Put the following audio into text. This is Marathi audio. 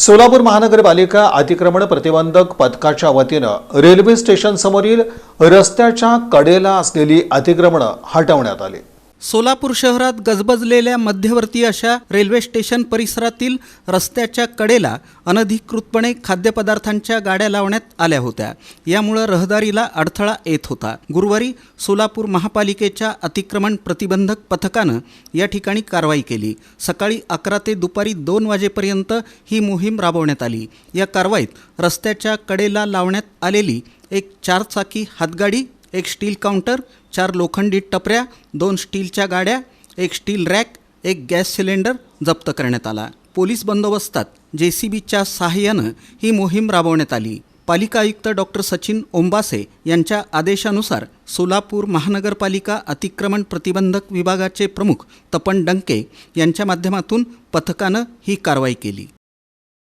सोलापूर महानगरपालिका अतिक्रमण प्रतिबंधक पथकाच्या वतीनं रेल्वे स्टेशनसमोरील रस्त्याच्या कडेला असलेली अतिक्रमणं हटवण्यात आली. सोलापूर शहरात गजबजलेल्या मध्यवर्ती अशा रेल्वे स्टेशन परिसरातील रस्त्याच्या कडेला अनधिकृतपणे खाद्यपदार्थांच्या गाड्या लावण्यात आल्या होत्या. यामुळं रहदारीला अडथळा येत होता. गुरुवारी सोलापूर महापालिकेच्या अतिक्रमण प्रतिबंधक पथकानं या ठिकाणी कारवाई केली. सकाळी अकरा ते दुपारी दोन वाजेपर्यंत ही मोहीम राबवण्यात आली. या कारवाईत रस्त्याच्या कडेला लावण्यात आलेली एक चारचाकी हातगाडी एक स्टील काउंटर चार लोखंडी टपऱ्या दोन स्टीलच्या गाड्या एक स्टील रॅक एक गॅस सिलेंडर जप्त करण्यात आला. पोलीस बंदोबस्तात जे सी बीच्या सहाय्यानं ही मोहीम राबवण्यात आली. पालिका आयुक्त डॉक्टर सचिन ओंबासे यांच्या आदेशानुसार सोलापूर महानगरपालिका अतिक्रमण प्रतिबंधक विभागाचे प्रमुख तपन डंके यांच्या माध्यमातून पथकानं ही कारवाई केली.